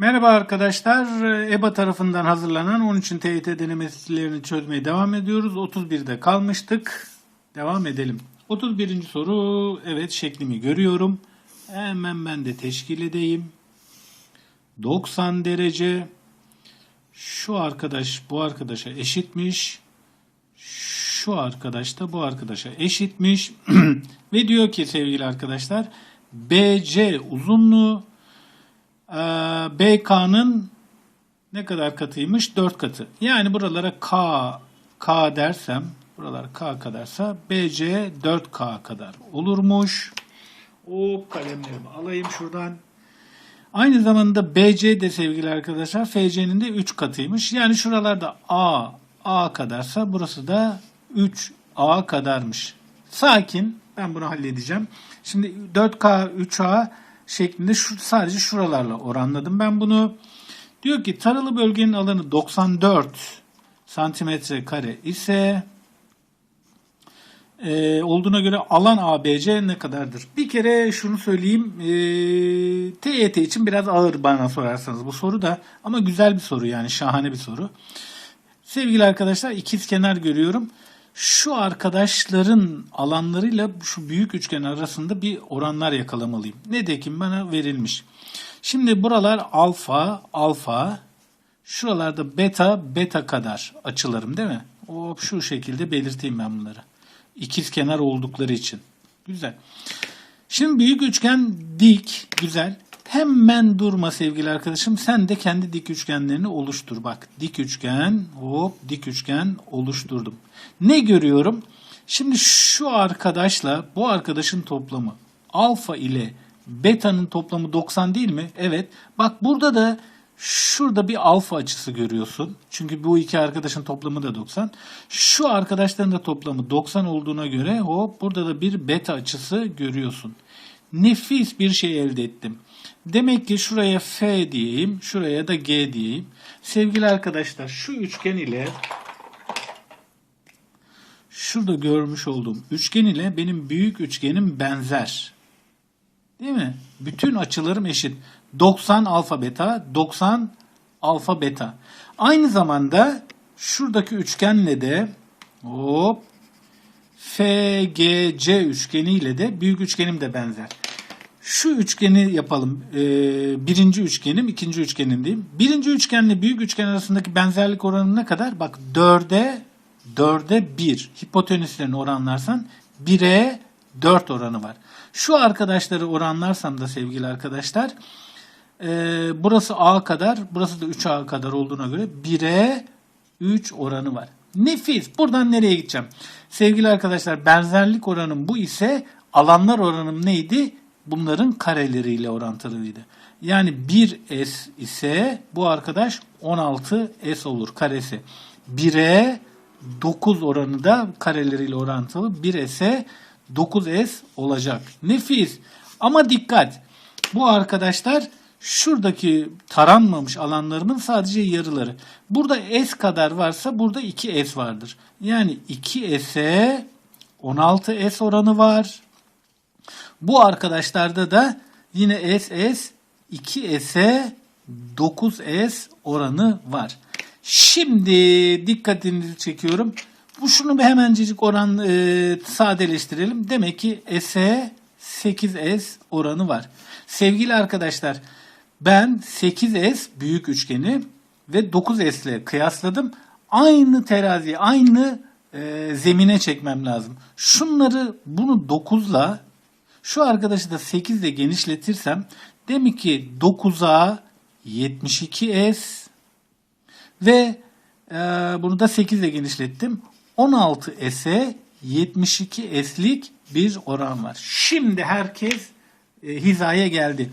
Merhaba arkadaşlar. EBA tarafından hazırlanan 13. TYT denemelerini çözmeye devam ediyoruz. 31'de kalmıştık. Devam edelim. 31. soru. Evet şeklimi görüyorum. Hemen ben de teşkil edeyim. 90 derece. Şu arkadaş bu arkadaşa eşitmiş. Şu arkadaş da bu arkadaşa eşitmiş. Ve diyor ki sevgili arkadaşlar BC uzunluğu BK'nın ne kadar katıymış? 4 katı. Yani buralara K K dersem, buralar K kadarsa BC 4K kadar olurmuş. O kalemlerimi alayım şuradan. Aynı zamanda BC de sevgili arkadaşlar FC'nin de 3 katıymış. Yani şuralarda A A kadarsa burası da 3A kadarmış. Sakin. Ben bunu halledeceğim. Şimdi 4K 3A şeklinde şu, sadece şuralarla oranladım ben bunu. Diyor ki taralı bölgenin alanı 94 santimetre kare ise e, olduğuna göre alan ABC ne kadardır? Bir kere şunu söyleyeyim. E, TYT için biraz ağır bana sorarsanız bu soru da ama güzel bir soru yani şahane bir soru. Sevgili arkadaşlar ikiz kenar görüyorum. Şu arkadaşların alanlarıyla şu büyük üçgen arasında bir oranlar yakalamalıyım. Ne de ki bana verilmiş. Şimdi buralar alfa, alfa. Şuralarda beta, beta kadar açılarım değil mi? Hop şu şekilde belirteyim ben bunları. İkiz kenar oldukları için. Güzel. Şimdi büyük üçgen dik, güzel. Hemen durma sevgili arkadaşım. Sen de kendi dik üçgenlerini oluştur. Bak dik üçgen, hop dik üçgen oluşturdum. Ne görüyorum? Şimdi şu arkadaşla bu arkadaşın toplamı alfa ile beta'nın toplamı 90 değil mi? Evet. Bak burada da şurada bir alfa açısı görüyorsun. Çünkü bu iki arkadaşın toplamı da 90. Şu arkadaşların da toplamı 90 olduğuna göre hop burada da bir beta açısı görüyorsun. Nefis bir şey elde ettim. Demek ki şuraya F diyeyim, şuraya da G diyeyim. Sevgili arkadaşlar şu üçgen ile şurada görmüş olduğum üçgen ile benim büyük üçgenim benzer. Değil mi? Bütün açılarım eşit. 90 alfa beta, 90 alfa beta. Aynı zamanda şuradaki üçgenle de hop FGC üçgeniyle de büyük üçgenim de benzer. Şu üçgeni yapalım. Ee, birinci üçgenim, ikinci üçgenim diyeyim. Birinci üçgenle büyük üçgen arasındaki benzerlik oranı ne kadar? Bak 4'e 4'e 1. Hipotenüslerini oranlarsan 1'e 4 oranı var. Şu arkadaşları oranlarsam da sevgili arkadaşlar e, burası A kadar, burası da 3A kadar olduğuna göre 1'e 3 oranı var. Nefis. Buradan nereye gideceğim? Sevgili arkadaşlar benzerlik oranım bu ise alanlar oranım neydi? Bunların kareleriyle orantılıydı. Yani 1S ise bu arkadaş 16S olur karesi. 1'e 9 oranı da kareleriyle orantılı. 1S'e 9S olacak. Nefis. Ama dikkat. Bu arkadaşlar şuradaki taranmamış alanlarımın sadece yarıları. Burada S kadar varsa burada 2S vardır. Yani 2S'e 16S oranı var. Bu arkadaşlarda da yine SS 2S'e 9S oranı var. Şimdi dikkatinizi çekiyorum. Bu şunu bir hemencecik oran e, sadeleştirelim. Demek ki S'e 8S oranı var. Sevgili arkadaşlar ben 8S büyük üçgeni ve 9S ile kıyasladım. Aynı teraziye, aynı e, zemine çekmem lazım. Şunları bunu 9 ile şu arkadaşı da 8 ile genişletirsem demek ki 9'a 72S ve e, bunu da 8 ile genişlettim. 16S'e 72S'lik bir oran var. Şimdi herkes e, hizaya geldi.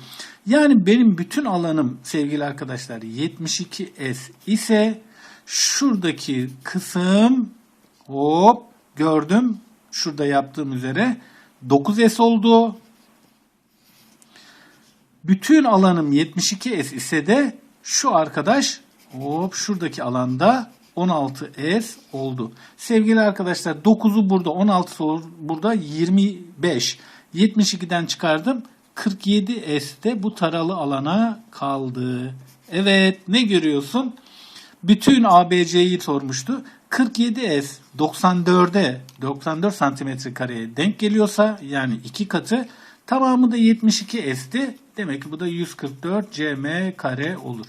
Yani benim bütün alanım sevgili arkadaşlar 72S ise şuradaki kısım hop gördüm şurada yaptığım üzere 9S oldu. Bütün alanım 72S ise de şu arkadaş hop şuradaki alanda 16S oldu. Sevgili arkadaşlar 9'u burada 16 burada 25. 72'den çıkardım. 47S de bu taralı alana kaldı. Evet ne görüyorsun? Bütün ABC'yi sormuştu. 47S 94'e 94 santimetre kareye denk geliyorsa yani iki katı tamamı da 72S'ti. Demek ki bu da 144 cm kare olur.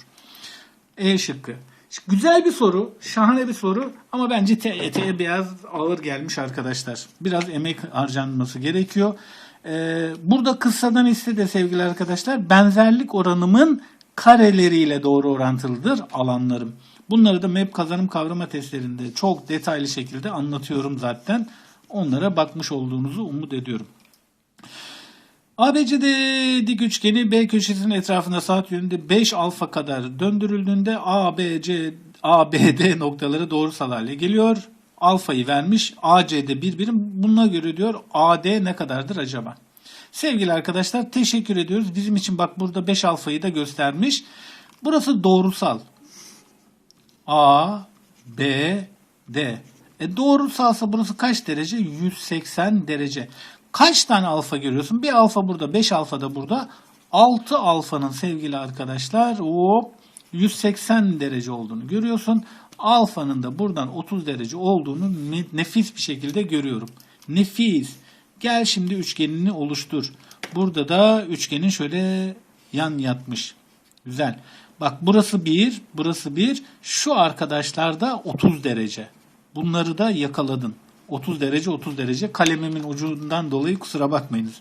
E şıkkı. Güzel bir soru, şahane bir soru ama bence TYT'ye biraz ağır gelmiş arkadaşlar. Biraz emek harcanması gerekiyor. Ee, burada kıssadan istedi sevgili arkadaşlar. Benzerlik oranımın kareleriyle doğru orantılıdır alanlarım. Bunları da map kazanım kavrama testlerinde çok detaylı şekilde anlatıyorum zaten. Onlara bakmış olduğunuzu umut ediyorum. ABCD dik üçgeni B köşesinin etrafında saat yönünde 5 alfa kadar döndürüldüğünde ABC ABD noktaları doğrusal hale geliyor. Alfayı vermiş. AC'de bir birim. Buna göre diyor AD ne kadardır acaba? Sevgili arkadaşlar teşekkür ediyoruz. Bizim için bak burada 5 alfayı da göstermiş. Burası doğrusal. A, B, D. E doğrusalsa burası kaç derece? 180 derece. Kaç tane alfa görüyorsun? Bir alfa burada, 5 alfa da burada. 6 alfanın sevgili arkadaşlar hop 180 derece olduğunu görüyorsun. Alfanın da buradan 30 derece olduğunu ne- nefis bir şekilde görüyorum. Nefis. Gel şimdi üçgenini oluştur. Burada da üçgenin şöyle yan yatmış. Güzel. Bak burası 1, burası 1. Şu arkadaşlar da 30 derece. Bunları da yakaladın. 30 derece 30 derece. Kalemimin ucundan dolayı kusura bakmayınız.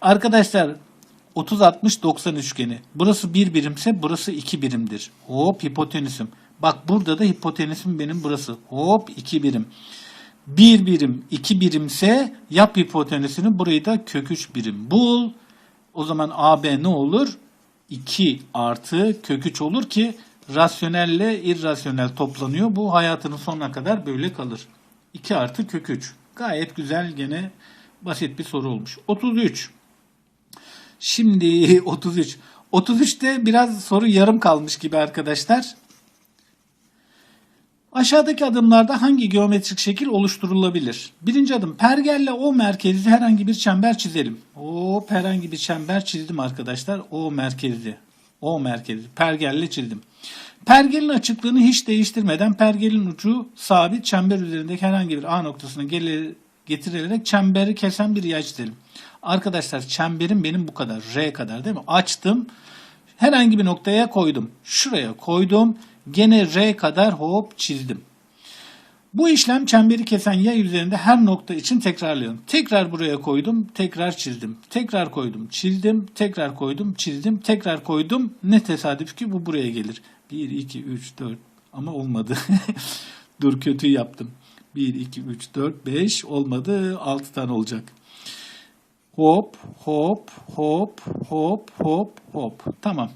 Arkadaşlar 30 60 90 üçgeni. Burası 1 birimse burası 2 birimdir. Hop hipotenüsüm. Bak burada da hipotenüsüm benim burası. Hop 2 birim. 1 birim 2 birimse yap hipotenüsünü burayı da kök 3 birim bul. O zaman AB ne olur? 2 artı kök 3 olur ki rasyonelle irrasyonel toplanıyor. Bu hayatının sonuna kadar böyle kalır. 2 artı kök 3. Gayet güzel gene basit bir soru olmuş. 33. Şimdi 33. 33'te biraz soru yarım kalmış gibi arkadaşlar. Aşağıdaki adımlarda hangi geometrik şekil oluşturulabilir? Birinci adım pergelle O merkezli herhangi bir çember çizelim. O herhangi bir çember çizdim arkadaşlar. O merkezli. O merkezli. Pergelle çizdim. Pergelin açıklığını hiç değiştirmeden pergelin ucu sabit çember üzerindeki herhangi bir A noktasına gele- getirilerek çemberi kesen bir yay çizelim. Arkadaşlar çemberim benim bu kadar. R kadar değil mi? Açtım. Herhangi bir noktaya koydum. Şuraya koydum. Gene R kadar hop çizdim. Bu işlem çemberi kesen yay üzerinde her nokta için tekrarlıyorum. Tekrar buraya koydum, tekrar çizdim. Tekrar koydum, çizdim, tekrar koydum, çizdim, tekrar koydum. Ne tesadüf ki bu buraya gelir. 1, 2, 3, 4 ama olmadı. Dur kötü yaptım. 1, 2, 3, 4, 5 olmadı. 6 tane olacak. Hop, hop, hop, hop, hop, hop. Tamam.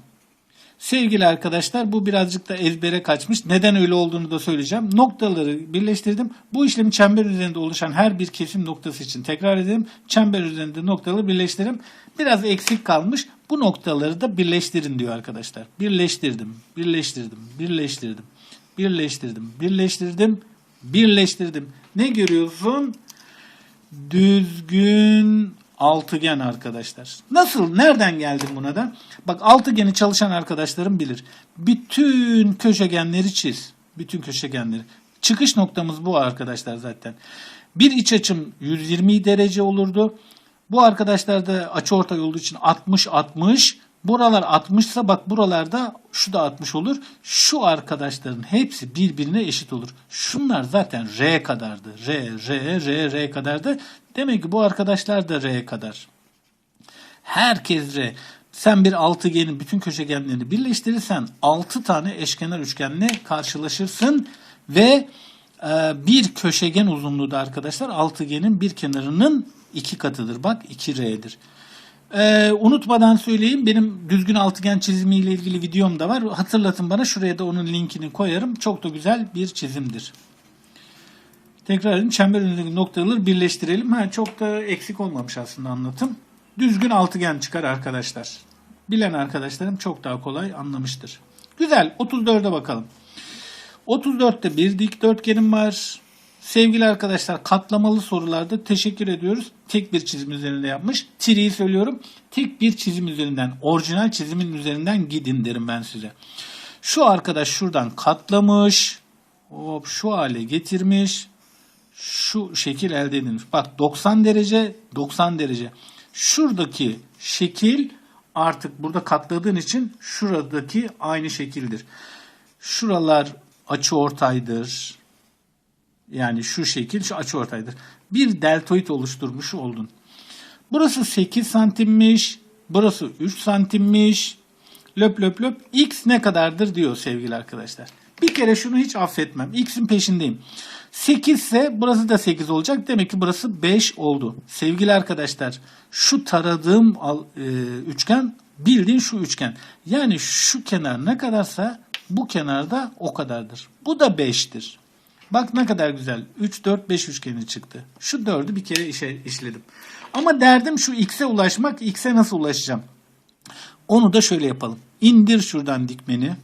Sevgili arkadaşlar bu birazcık da ezbere kaçmış. Neden öyle olduğunu da söyleyeceğim. Noktaları birleştirdim. Bu işlemi çember üzerinde oluşan her bir kesim noktası için tekrar edelim. Çember üzerinde noktaları birleştirelim. Biraz eksik kalmış. Bu noktaları da birleştirin diyor arkadaşlar. Birleştirdim, birleştirdim, birleştirdim, birleştirdim, birleştirdim, birleştirdim. Ne görüyorsun? düzgün altıgen arkadaşlar. Nasıl? Nereden geldim buna da? Bak altıgeni çalışan arkadaşlarım bilir. Bütün köşegenleri çiz. Bütün köşegenleri. Çıkış noktamız bu arkadaşlar zaten. Bir iç açım 120 derece olurdu. Bu arkadaşlar da açıortay olduğu için 60 60. Buralar 60 ise bak buralarda şu da 60 olur. Şu arkadaşların hepsi birbirine eşit olur. Şunlar zaten R kadardı. R, R, R, R kadardı. Demek ki bu arkadaşlar da R kadar. Herkes R. Sen bir altıgenin bütün köşegenlerini birleştirirsen 6 tane eşkenar üçgenle karşılaşırsın ve e, bir köşegen uzunluğu da arkadaşlar altıgenin bir kenarının iki katıdır. Bak 2R'dir. Ee, unutmadan söyleyeyim benim düzgün altıgen çizimiyle ilgili videom da var. Hatırlatın bana şuraya da onun linkini koyarım. Çok da güzel bir çizimdir. Tekrar edeyim çember önündeki noktaları birleştirelim. Ha, çok da eksik olmamış aslında anlatım. Düzgün altıgen çıkar arkadaşlar. Bilen arkadaşlarım çok daha kolay anlamıştır. Güzel 34'e bakalım. 34'te bir dikdörtgenim var. Sevgili arkadaşlar katlamalı sorularda teşekkür ediyoruz. Tek bir çizim üzerinde yapmış. Tri'yi söylüyorum. Tek bir çizim üzerinden, orijinal çizimin üzerinden gidin derim ben size. Şu arkadaş şuradan katlamış. Hop şu hale getirmiş. Şu şekil elde edilmiş. Bak 90 derece, 90 derece. Şuradaki şekil artık burada katladığın için şuradaki aynı şekildir. Şuralar açı ortaydır. Yani şu şekil şu açı ortaydır. Bir deltoid oluşturmuş oldun. Burası 8 santimmiş. Burası 3 santimmiş. Löp löp löp. X ne kadardır diyor sevgili arkadaşlar. Bir kere şunu hiç affetmem. X'in peşindeyim. 8 ise burası da 8 olacak. Demek ki burası 5 oldu. Sevgili arkadaşlar şu taradığım e, üçgen bildiğin şu üçgen. Yani şu kenar ne kadarsa bu kenarda o kadardır. Bu da 5'tir. Bak ne kadar güzel. 3, 4, 5 üçgeni çıktı. Şu 4'ü bir kere işe, işledim. Ama derdim şu x'e ulaşmak. X'e nasıl ulaşacağım? Onu da şöyle yapalım. İndir şuradan dikmeni.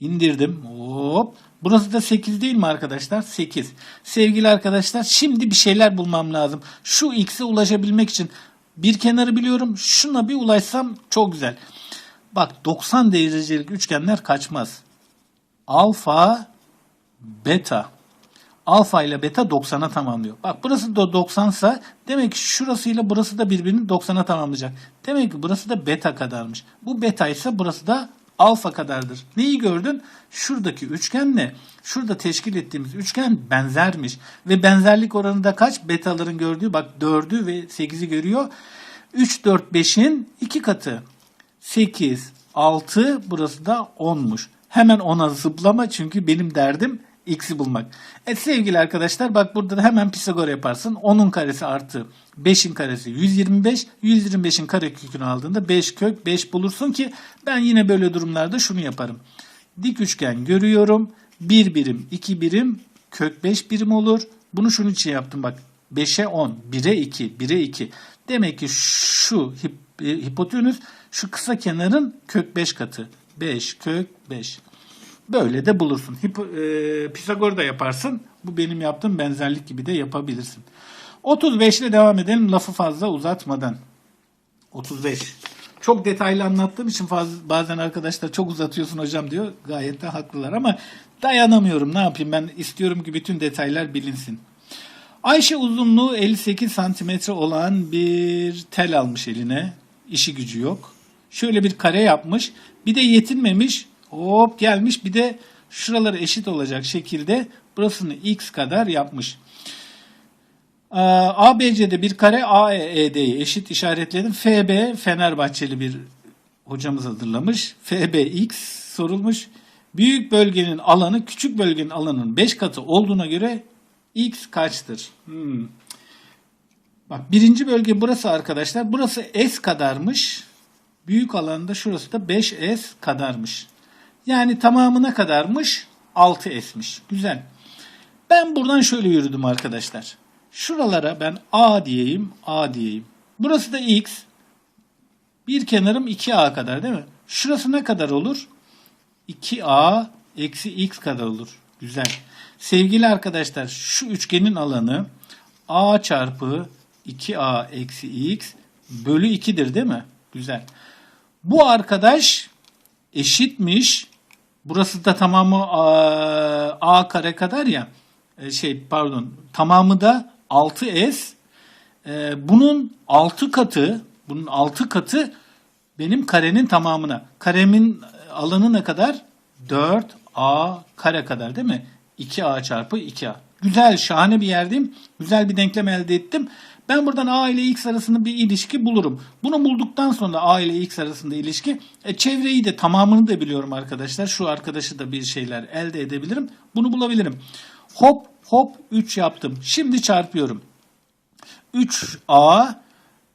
İndirdim. Hop. Burası da 8 değil mi arkadaşlar? 8. Sevgili arkadaşlar şimdi bir şeyler bulmam lazım. Şu x'e ulaşabilmek için bir kenarı biliyorum. Şuna bir ulaşsam çok güzel. Bak 90 derecelik üçgenler kaçmaz. Alfa, beta. Alfa ile beta 90'a tamamlıyor. Bak burası da 90 sa demek ki şurasıyla burası da birbirini 90'a tamamlayacak. Demek ki burası da beta kadarmış. Bu beta ise burası da alfa kadardır. Neyi gördün? Şuradaki üçgenle şurada teşkil ettiğimiz üçgen benzermiş. Ve benzerlik oranı da kaç? Betaların gördüğü bak 4'ü ve 8'i görüyor. 3, 4, 5'in 2 katı. 8, 6 burası da 10'muş. Hemen ona zıplama çünkü benim derdim x'i bulmak. Evet sevgili arkadaşlar bak burada da hemen Pisagor yaparsın. 10'un karesi artı 5'in karesi 125. 125'in karekökünü aldığında 5 kök 5 bulursun ki ben yine böyle durumlarda şunu yaparım. Dik üçgen görüyorum. 1 birim 2 birim kök 5 birim olur. Bunu şunun için yaptım bak. 5'e 10, 1'e 2, 1'e 2. Demek ki şu hip, e, hipotenüs şu kısa kenarın kök 5 katı. 5 kök 5. Böyle de bulursun. Hipo, e, Pisagor da yaparsın. Bu benim yaptığım benzerlik gibi de yapabilirsin. 35 ile devam edelim lafı fazla uzatmadan. 35. Çok detaylı anlattığım için fazla, bazen arkadaşlar çok uzatıyorsun hocam diyor. Gayet de haklılar ama dayanamıyorum. Ne yapayım ben istiyorum ki bütün detaylar bilinsin. Ayşe uzunluğu 58 santimetre olan bir tel almış eline. İşi gücü yok. Şöyle bir kare yapmış. Bir de yetinmemiş. Hop gelmiş bir de şuraları eşit olacak şekilde burasını x kadar yapmış. Ee, ABC'de bir kare AED'yi eşit işaretledim. FB Fenerbahçeli bir hocamız hazırlamış. FBX sorulmuş. Büyük bölgenin alanı küçük bölgenin alanının 5 katı olduğuna göre x kaçtır? Hmm. Bak birinci bölge burası arkadaşlar. Burası S kadarmış. Büyük alanda şurası da 5S kadarmış. Yani tamamına kadarmış 6S'miş. Güzel. Ben buradan şöyle yürüdüm arkadaşlar. Şuralara ben A diyeyim, A diyeyim. Burası da X. Bir kenarım 2A kadar değil mi? Şurası ne kadar olur? 2A eksi X kadar olur. Güzel. Sevgili arkadaşlar şu üçgenin alanı A çarpı 2A eksi X bölü 2'dir değil mi? Güzel. Bu arkadaş eşitmiş. Burası da tamamı A, A kare kadar ya. E, şey pardon tamamı da 6S. E, bunun 6 katı bunun 6 katı benim karenin tamamına. Karemin alanı ne kadar? 4A kare kadar değil mi? 2A çarpı 2A. Güzel, şahane bir yerdeyim. Güzel bir denklem elde ettim. Ben buradan A ile X arasında bir ilişki bulurum. Bunu bulduktan sonra A ile X arasında ilişki. E, çevreyi de tamamını da biliyorum arkadaşlar. Şu arkadaşı da bir şeyler elde edebilirim. Bunu bulabilirim. Hop hop 3 yaptım. Şimdi çarpıyorum. 3A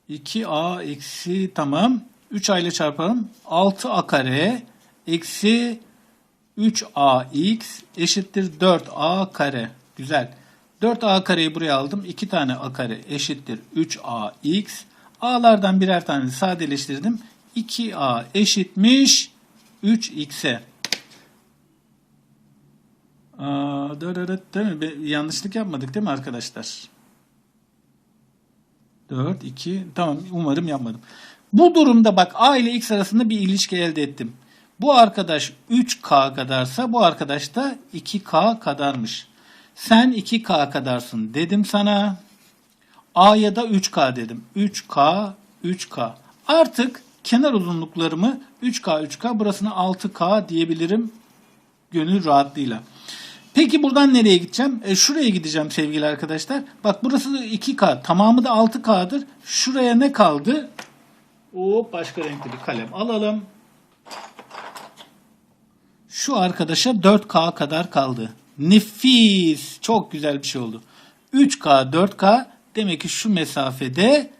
2A eksi tamam. 3A ile çarparım. 6A kare eksi 3AX eşittir 4A kare. Güzel. 4A kareyi buraya aldım. 2 tane A kare eşittir 3AX. A'lardan birer tane sadeleştirdim. 2A eşitmiş 3X'e. Aa, dırırıt değil mi? Yanlışlık yapmadık değil mi arkadaşlar? 4, 2, tamam umarım yapmadım. Bu durumda bak A ile X arasında bir ilişki elde ettim. Bu arkadaş 3K kadarsa bu arkadaş da 2K kadarmış. Sen 2K kadarsın dedim sana. A'ya da 3K dedim. 3K, 3K. Artık kenar uzunluklarımı 3K, 3K burasına 6K diyebilirim gönül rahatlığıyla. Peki buradan nereye gideceğim? E, şuraya gideceğim sevgili arkadaşlar. Bak burası da 2K. Tamamı da 6K'dır. Şuraya ne kaldı? O başka renkli bir kalem alalım. Şu arkadaşa 4K kadar kaldı. Nefis. Çok güzel bir şey oldu. 3K, 4K demek ki şu mesafede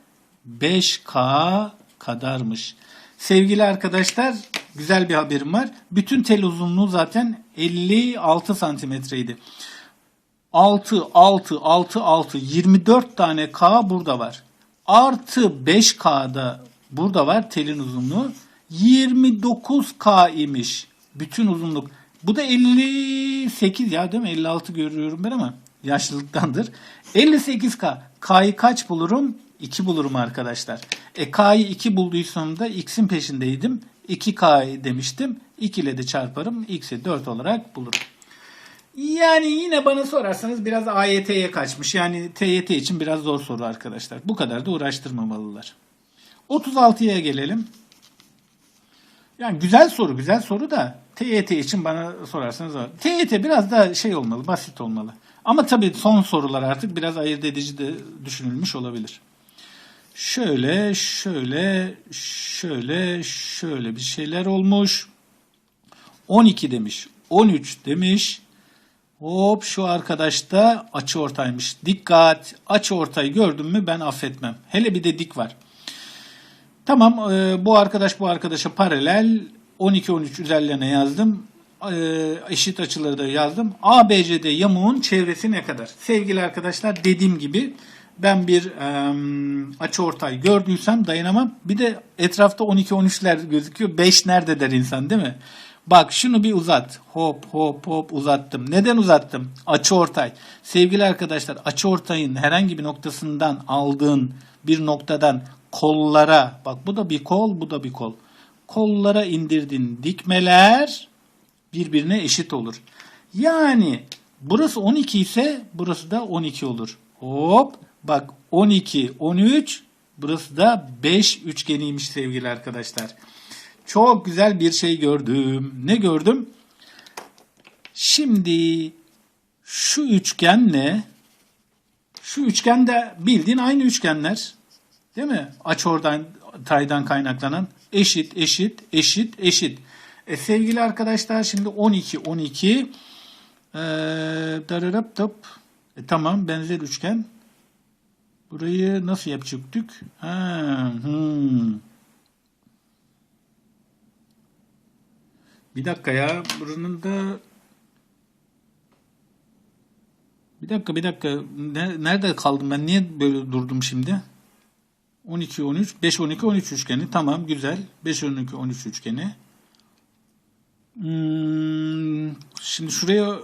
5K kadarmış. Sevgili arkadaşlar güzel bir haberim var. Bütün tel uzunluğu zaten 56 santimetreydi. 6, 6, 6, 6, 24 tane K burada var. Artı 5K da burada var telin uzunluğu. 29K imiş bütün uzunluk. Bu da 58 ya değil mi? 56 görüyorum ben ama yaşlılıktandır. 58K. K'yı kaç bulurum? 2 bulurum arkadaşlar. E K'yı 2 bulduysam da X'in peşindeydim. 2K demiştim. 2 ile de çarparım. X'i 4 olarak bulurum. Yani yine bana sorarsanız biraz AYT'ye kaçmış. Yani TYT için biraz zor soru arkadaşlar. Bu kadar da uğraştırmamalılar. 36'ya gelelim. Yani güzel soru, güzel soru da TYT için bana sorarsanız var. TYT biraz daha şey olmalı, basit olmalı. Ama tabii son sorular artık biraz ayırt edici de düşünülmüş olabilir. Şöyle, şöyle, şöyle, şöyle bir şeyler olmuş. 12 demiş, 13 demiş. Hop şu arkadaş da açı ortaymış. Dikkat, açı ortayı gördüm mü ben affetmem. Hele bir de dik var. Tamam e, bu arkadaş bu arkadaşa paralel 12-13 üzerlerine yazdım. E, eşit açıları da yazdım. ABCD yamuğun çevresi ne kadar? Sevgili arkadaşlar dediğim gibi ben bir açı ortay gördüysem dayanamam. Bir de etrafta 12-13'ler gözüküyor. 5 nerede der insan değil mi? Bak şunu bir uzat. Hop hop hop uzattım. Neden uzattım? Açı ortay. Sevgili arkadaşlar açı ortayın herhangi bir noktasından aldığın bir noktadan kollara bak bu da bir kol bu da bir kol. Kollara indirdiğin dikmeler birbirine eşit olur. Yani burası 12 ise burası da 12 olur. Hop bak 12 13 burası da 5 üçgeniymiş sevgili arkadaşlar. Çok güzel bir şey gördüm. Ne gördüm? Şimdi şu üçgenle şu üçgen de bildiğin aynı üçgenler. Değil mi? Aç oradan taydan kaynaklanan eşit eşit eşit eşit. E, sevgili arkadaşlar şimdi 12 12 ee, dararap top. E, tamam benzer üçgen. Burayı nasıl yapacaktık? Ha, hmm. Bir dakika ya. Buranın da bir dakika bir dakika. Nerede kaldım ben? Niye böyle durdum şimdi? 12 13 5 12 13 üçgeni. Tamam güzel. 5 12 13 üçgeni. Hmm, şimdi şuraya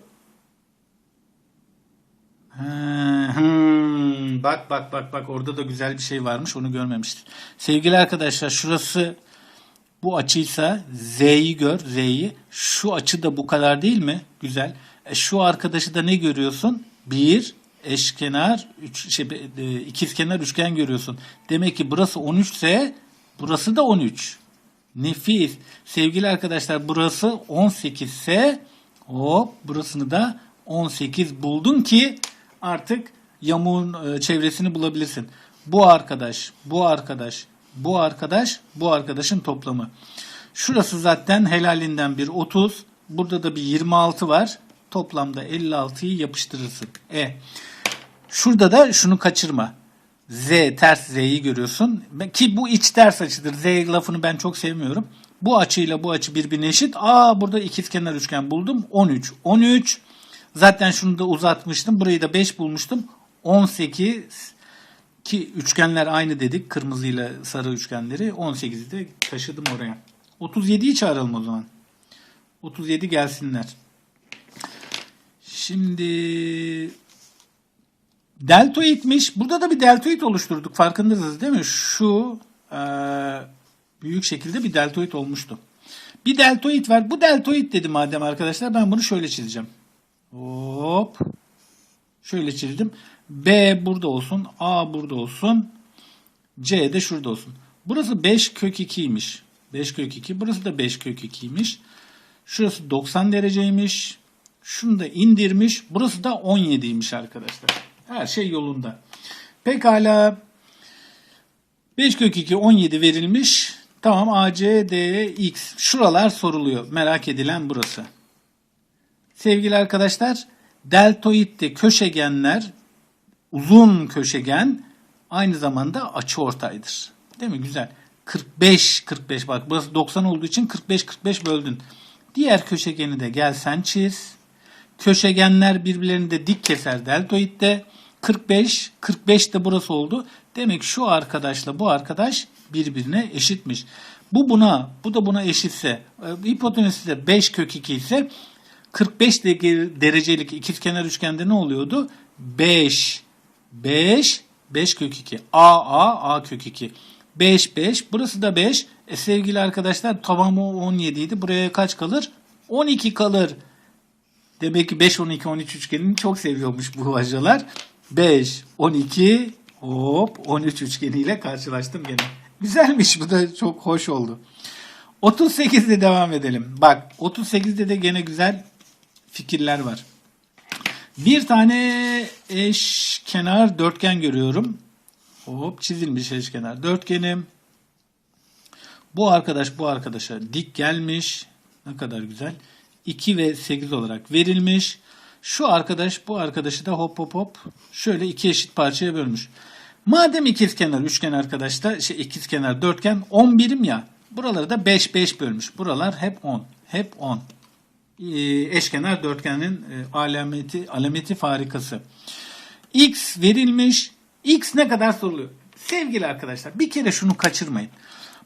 hmm, bak bak bak bak orada da güzel bir şey varmış onu görmemiştim. Sevgili arkadaşlar şurası bu açıysa Z'yi gör Z'yi. Şu açı da bu kadar değil mi? Güzel. E, şu arkadaşı da ne görüyorsun? Bir eşkenar, üç, şey, e, ikizkenar üçgen görüyorsun. Demek ki burası 13 ise burası da 13. Nefis. Sevgili arkadaşlar burası 18 ise hop burasını da 18 buldun ki artık yamuğun e, çevresini bulabilirsin. Bu arkadaş, bu arkadaş, bu arkadaş, bu arkadaşın toplamı. Şurası zaten helalinden bir 30. Burada da bir 26 var. Toplamda 56'yı yapıştırırsın. E. Şurada da şunu kaçırma. Z ters Z'yi görüyorsun. Ki bu iç ters açıdır. Z lafını ben çok sevmiyorum. Bu açıyla bu açı birbirine eşit. Aa burada ikizkenar üçgen buldum. 13. 13. Zaten şunu da uzatmıştım. Burayı da 5 bulmuştum. 18 ki üçgenler aynı dedik. Kırmızıyla sarı üçgenleri. 18'i de taşıdım oraya. 37'yi çağıralım o zaman. 37 gelsinler. Şimdi deltoidmiş. Burada da bir deltoid oluşturduk. Farkındasınız değil mi? Şu e, büyük şekilde bir deltoid olmuştu. Bir deltoid var. Bu deltoid dedi madem arkadaşlar. Ben bunu şöyle çizeceğim. Hop. Şöyle çizdim. B burada olsun. A burada olsun. C de şurada olsun. Burası 5 kök 2'ymiş. 5 kök 2. Burası da 5 kök 2'ymiş. Şurası 90 dereceymiş. Şunu da indirmiş. Burası da 17'ymiş arkadaşlar. Her şey yolunda. Pekala. 5 kök 2 17 verilmiş. Tamam A, C, D, X. Şuralar soruluyor. Merak edilen burası. Sevgili arkadaşlar, deltoidde köşegenler uzun köşegen aynı zamanda açıortaydır. Değil mi? Güzel. 45 45 bak burası 90 olduğu için 45 45 böldün. Diğer köşegeni de gel sen çiz. Köşegenler birbirlerini de dik keser deltoidde. 45 45 de burası oldu. Demek şu arkadaşla bu arkadaş birbirine eşitmiş. Bu buna, bu da buna eşitse, e, hipotenüsü de 5 kök 2 ise 45 de- derecelik ikizkenar üçgende ne oluyordu? 5 5 5 kök 2. A A A kök 2. 5 5. Burası da 5. E sevgili arkadaşlar tamamı 17 idi. Buraya kaç kalır? 12 kalır. Demek ki 5 12 13 üçgenini çok seviyormuş bu hocalar. 5 12 hop 13 üçgeniyle karşılaştım gene. Güzelmiş bu da çok hoş oldu. 38'de devam edelim. Bak 38'de de gene güzel fikirler var. Bir tane eşkenar dörtgen görüyorum. Hop çizilmiş eşkenar dörtgenim. Bu arkadaş bu arkadaşa dik gelmiş. Ne kadar güzel. 2 ve 8 olarak verilmiş. Şu arkadaş bu arkadaşı da hop hop hop şöyle iki eşit parçaya bölmüş. Madem ikizkenar üçgen arkadaşlar şey ikizkenar dörtgen 10 birim ya. Buraları da 5 5 bölmüş. Buralar hep 10. Hep 10. Ee, eşkenar dörtgenin e, alameti alameti farikası. X verilmiş. X ne kadar soruluyor? Sevgili arkadaşlar bir kere şunu kaçırmayın.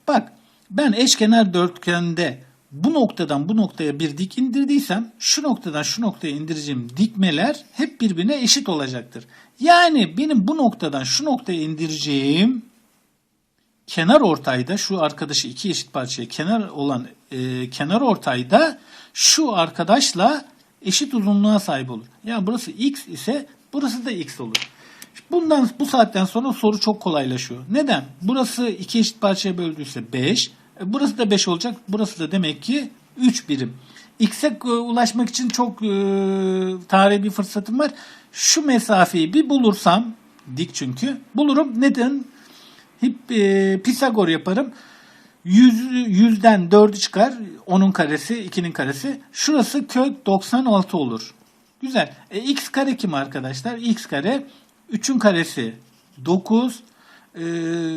Bak ben eşkenar dörtgende bu noktadan bu noktaya bir dik indirdiysem şu noktadan şu noktaya indireceğim dikmeler hep birbirine eşit olacaktır. Yani benim bu noktadan şu noktaya indireceğim kenar ortayda şu arkadaşı iki eşit parçaya kenar olan e, kenar ortayda şu arkadaşla eşit uzunluğa sahip olur. Yani burası x ise burası da x olur. Bundan bu saatten sonra soru çok kolaylaşıyor. Neden? Burası iki eşit parçaya böldüyse 5. Burası da 5 olacak. Burası da demek ki 3 birim. X'e e, ulaşmak için çok e, tarihi bir fırsatım var. Şu mesafeyi bir bulursam dik çünkü bulurum. Neden? Hep e, Pisagor yaparım. 100, 100'den 4'ü çıkar. 10'un karesi, 2'nin karesi. Şurası kök 96 olur. Güzel. E, x kare kim arkadaşlar? x kare 3'ün karesi 9. E,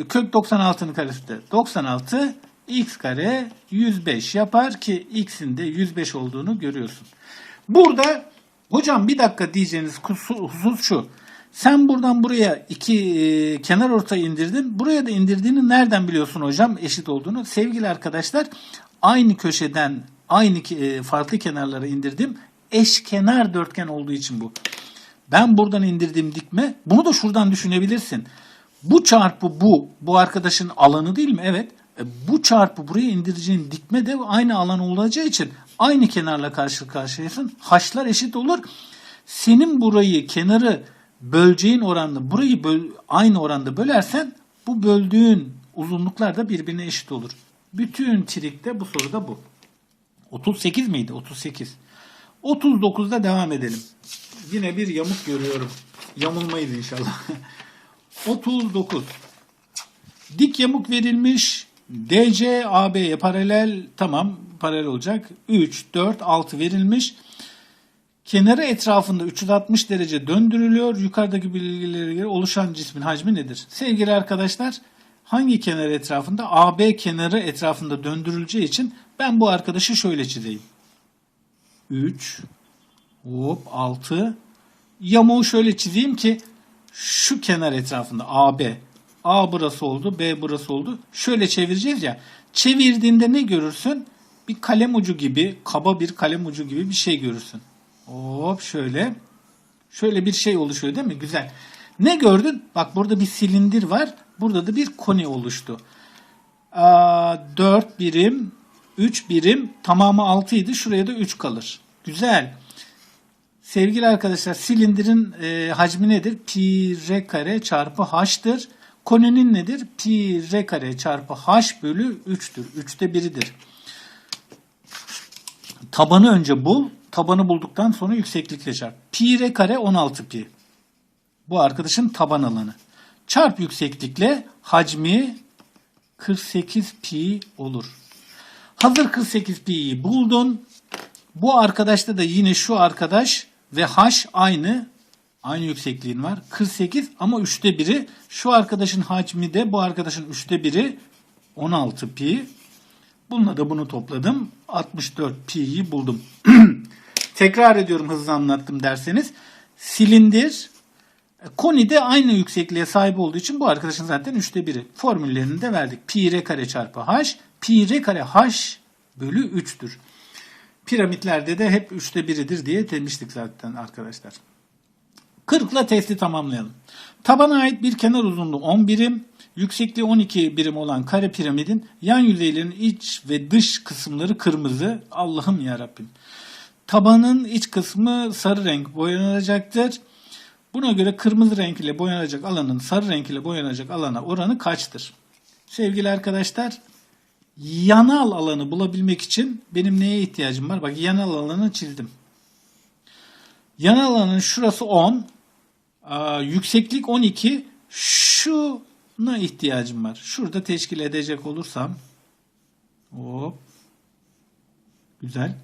kök 96'nın karesi de 96. x kare 105 yapar ki x'in de 105 olduğunu görüyorsun. Burada hocam bir dakika diyeceğiniz husus şu. Sen buradan buraya iki e, kenar ortayı indirdin. Buraya da indirdiğini nereden biliyorsun hocam eşit olduğunu? Sevgili arkadaşlar aynı köşeden aynı e, farklı kenarlara indirdim. Eşkenar dörtgen olduğu için bu. Ben buradan indirdiğim dikme bunu da şuradan düşünebilirsin. Bu çarpı bu bu arkadaşın alanı değil mi? Evet. E, bu çarpı buraya indireceğin dikme de aynı alan olacağı için aynı kenarla karşı karşıyasın. Haşlar eşit olur. Senin burayı kenarı böleceğin oranla burayı böl, aynı oranda bölersen bu böldüğün uzunluklar da birbirine eşit olur. Bütün trikte bu soruda bu. 38 miydi? 38. 39'da devam edelim. Yine bir yamuk görüyorum. Yamulmayız inşallah. 39. Dik yamuk verilmiş. DC AB'ye paralel tamam paralel olacak. 3, 4, 6 verilmiş. Kenarı etrafında 360 derece döndürülüyor. Yukarıdaki bilgilere göre oluşan cismin hacmi nedir? Sevgili arkadaşlar hangi kenar etrafında? AB kenarı etrafında döndürüleceği için ben bu arkadaşı şöyle çizeyim. 3 hop 6 yamuğu şöyle çizeyim ki şu kenar etrafında AB A burası oldu, B burası oldu. Şöyle çevireceğiz ya. Çevirdiğinde ne görürsün? Bir kalem ucu gibi, kaba bir kalem ucu gibi bir şey görürsün. Hop şöyle. Şöyle bir şey oluşuyor değil mi? Güzel. Ne gördün? Bak burada bir silindir var. Burada da bir koni oluştu. Aa, 4 birim, 3 birim, tamamı 6 idi. Şuraya da 3 kalır. Güzel. Sevgili arkadaşlar silindirin e, hacmi nedir? Pi r kare çarpı h'tır. Koninin nedir? Pi r kare çarpı h bölü 3'tür. 3'te 1'idir. Tabanı önce bul. Tabanı bulduktan sonra yükseklikle çarp. Pi r kare 16 pi. Bu arkadaşın taban alanı. Çarp yükseklikle hacmi 48 pi olur. Hazır 48 pi'yi buldun. Bu arkadaşta da yine şu arkadaş ve h aynı. Aynı yüksekliğin var. 48 ama 3'te 1'i. Şu arkadaşın hacmi de bu arkadaşın 3'te 1'i 16 pi. Bununla da bunu topladım. 64 pi'yi buldum. Tekrar ediyorum hızlı anlattım derseniz. Silindir koni de aynı yüksekliğe sahip olduğu için bu arkadaşın zaten 3'te 1'i. Formüllerini de verdik. Pi r kare çarpı h. Pi r kare h bölü 3'tür. Piramitlerde de hep 3'te 1'idir diye demiştik zaten arkadaşlar. 40 ile testi tamamlayalım. Tabana ait bir kenar uzunluğu 10 birim, yüksekliği 12 birim olan kare piramidin yan yüzeylerinin iç ve dış kısımları kırmızı. Allah'ım ya Rabbim. Tabanın iç kısmı sarı renk boyanılacaktır. Buna göre kırmızı renk ile boyanacak alanın sarı renk ile boyanacak alana oranı kaçtır? Sevgili arkadaşlar, yanal alanı bulabilmek için benim neye ihtiyacım var? Bak yanal alanı çizdim. Yanal alanın şurası 10, aa, yükseklik 12, şuna ihtiyacım var. Şurada teşkil edecek olursam, hop, güzel.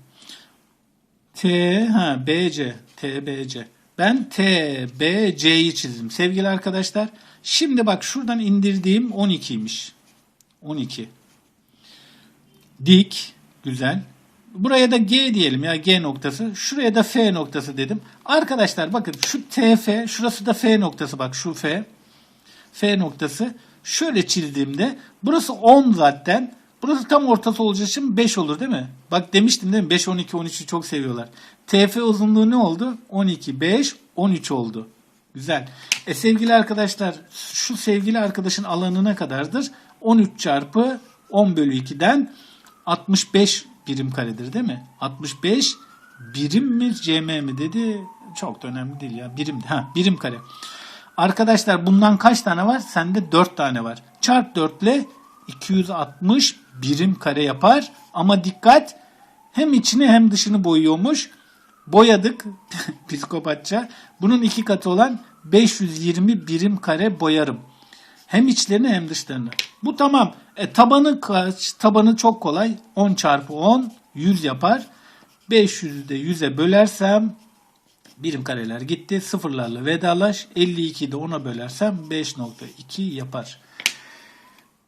T, ha, BC, TBC. Ben T, B, C'yi çizdim. Sevgili arkadaşlar, şimdi bak şuradan indirdiğim 12'ymiş. 12. Dik, güzel. Buraya da G diyelim ya G noktası. Şuraya da F noktası dedim. Arkadaşlar bakın şu TF, şurası da F noktası bak şu F. F noktası. Şöyle çizdiğimde burası 10 zaten. Burası tam ortası olacağı için 5 olur değil mi? Bak demiştim değil mi? 5, 12, 13'ü çok seviyorlar. TF uzunluğu ne oldu? 12, 5, 13 oldu. Güzel. E sevgili arkadaşlar şu sevgili arkadaşın alanı ne kadardır? 13 çarpı 10 bölü 2'den 65 birim karedir değil mi? 65 birim mi cm mi dedi. Çok da önemli değil ya. Birim, ha, birim kare. Arkadaşlar bundan kaç tane var? Sende 4 tane var. Çarp 4 ile 260 birim kare yapar. Ama dikkat hem içini hem dışını boyuyormuş. Boyadık psikopatça. Bunun iki katı olan 520 birim kare boyarım. Hem içlerini hem dışlarını. Bu tamam. E, tabanı kaç? Tabanı çok kolay. 10 çarpı 10 100 yapar. 500'ü de 100'e bölersem birim kareler gitti. Sıfırlarla vedalaş. 52'yi de 10'a bölersem 5.2 yapar.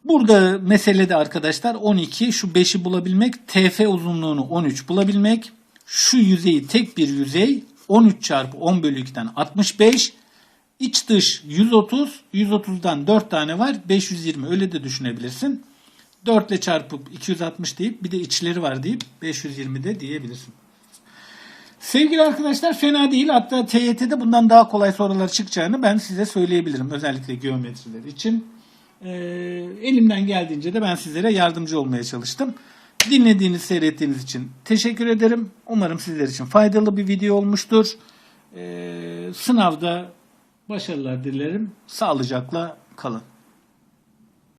Burada mesele de arkadaşlar 12 şu 5'i bulabilmek. TF uzunluğunu 13 bulabilmek. Şu yüzeyi tek bir yüzey 13 çarpı 10 bölü 2'den 65. İç dış 130. 130'dan 4 tane var. 520 öyle de düşünebilirsin. 4 ile çarpıp 260 deyip bir de içleri var deyip 520 de diyebilirsin. Sevgili arkadaşlar fena değil. Hatta TYT'de bundan daha kolay sorular çıkacağını ben size söyleyebilirim. Özellikle geometriler için. Ee, elimden geldiğince de ben sizlere yardımcı olmaya çalıştım. Dinlediğiniz, seyrettiğiniz için teşekkür ederim. Umarım sizler için faydalı bir video olmuştur. Ee, sınavda başarılar dilerim. Sağlıcakla kalın.